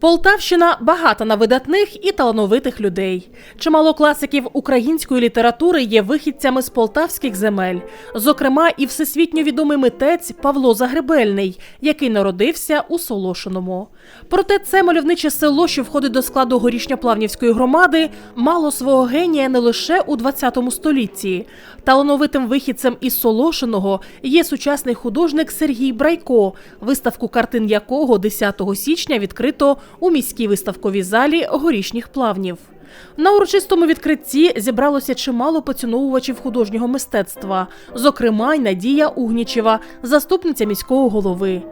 Полтавщина багата на видатних і талановитих людей. Чимало класиків української літератури є вихідцями з полтавських земель. Зокрема, і всесвітньо відомий митець Павло Загребельний, який народився у Солошиному. Проте це мальовниче село, що входить до складу горішньоплавнівської громади, мало свого генія не лише у 20 столітті. Талановитим вихідцем із Солошиного є сучасний художник Сергій Брайко, виставку картин якого 10 січня відкрито у міській виставковій залі горішніх плавнів. На урочистому відкритті зібралося чимало поціновувачів художнього мистецтва, зокрема й Надія Угнічева, заступниця міського голови.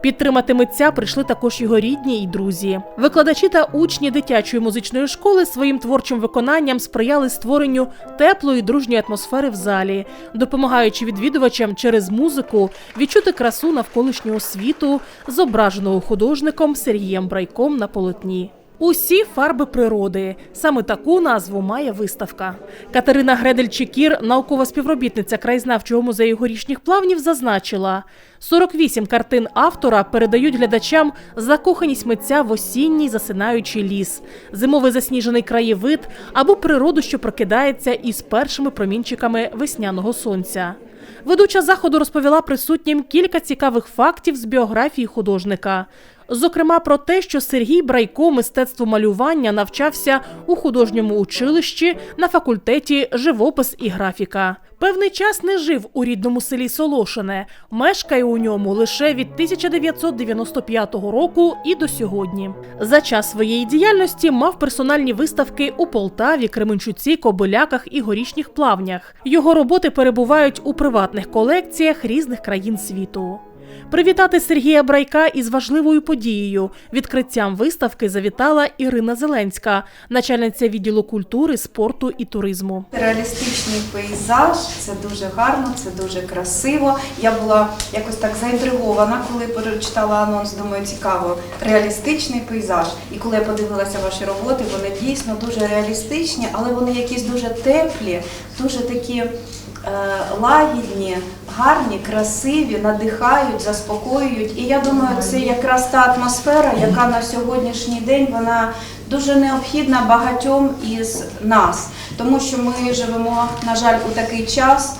Підтримати митця прийшли також його рідні й друзі. Викладачі та учні дитячої музичної школи своїм творчим виконанням сприяли створенню теплої дружньої атмосфери в залі, допомагаючи відвідувачам через музику відчути красу навколишнього світу, зображеного художником Сергієм Брайком на полотні. Усі фарби природи. Саме таку назву має виставка. Катерина Гредель-Чекір, наукова співробітниця краєзнавчого музею горішніх плавнів, зазначила: 48 картин автора передають глядачам закоханість митця в осінній засинаючий ліс, зимовий засніжений краєвид або природу, що прокидається із першими промінчиками весняного сонця. Ведуча заходу розповіла присутнім кілька цікавих фактів з біографії художника. Зокрема, про те, що Сергій Брайко мистецтву малювання навчався у художньому училищі на факультеті живопис і графіка. Певний час не жив у рідному селі Солошине, мешкає у ньому лише від 1995 року і до сьогодні. За час своєї діяльності мав персональні виставки у Полтаві, Кременчуці, Кобиляках і горішніх плавнях. Його роботи перебувають у приватних колекціях різних країн світу. Привітати Сергія Брайка із важливою подією. Відкриттям виставки завітала Ірина Зеленська, начальниця відділу культури, спорту і туризму. Реалістичний пейзаж, це дуже гарно, це дуже красиво. Я була якось так заінтригована, коли прочитала анонс. Думаю, цікаво, реалістичний пейзаж. І коли я подивилася ваші роботи, вони дійсно дуже реалістичні, але вони якісь дуже теплі, дуже такі. е, Лагідні, гарні, красиві, надихають, заспокоюють. І я думаю, це якраз та атмосфера, яка на сьогоднішній день вона дуже необхідна багатьом із нас, тому що ми живемо, на жаль, у такий час.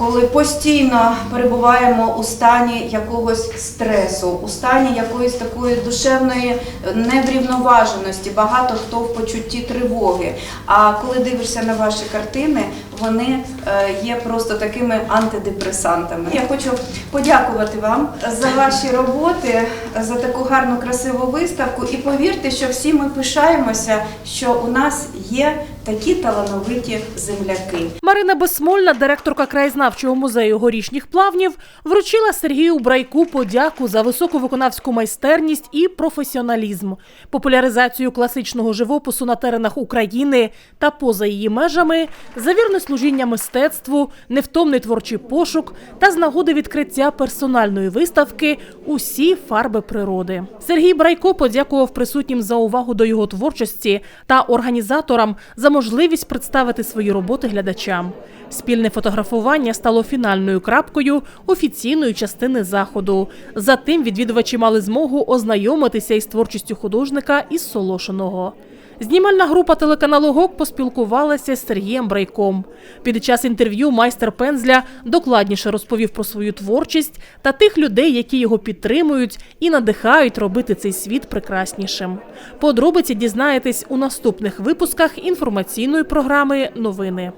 Коли постійно перебуваємо у стані якогось стресу, у стані якоїсь такої душевної неврівноваженості, багато хто в почутті тривоги. А коли дивишся на ваші картини, вони е, є просто такими антидепресантами. Я хочу подякувати вам за ваші роботи, за таку гарну красиву виставку. І повірте, що всі ми пишаємося, що у нас є такі талановиті земляки. Марина Безсмольна, директорка краєзнавчого музею горішніх плавнів, вручила Сергію Брайку подяку за високу виконавську майстерність і професіоналізм, популяризацію класичного живопису на теренах України та поза її межами, за вірне служіння мистецтву, невтомний творчий пошук та з нагоди відкриття персональної виставки Усі фарби природи. Сергій Брайко подякував присутнім за увагу до його творчості та організаторам за можливість представити свої роботи глядачам. Спільне фотографування стало фінальною крапкою офіційної частини заходу. Затим відвідувачі мали змогу ознайомитися із творчістю художника із Солошиного. Знімальна група телеканалу ГОК поспілкувалася з Сергієм Брайком. Під час інтерв'ю майстер пензля докладніше розповів про свою творчість та тих людей, які його підтримують і надихають робити цей світ прекраснішим. Подробиці дізнаєтесь у наступних випусках інформаційної програми Новини.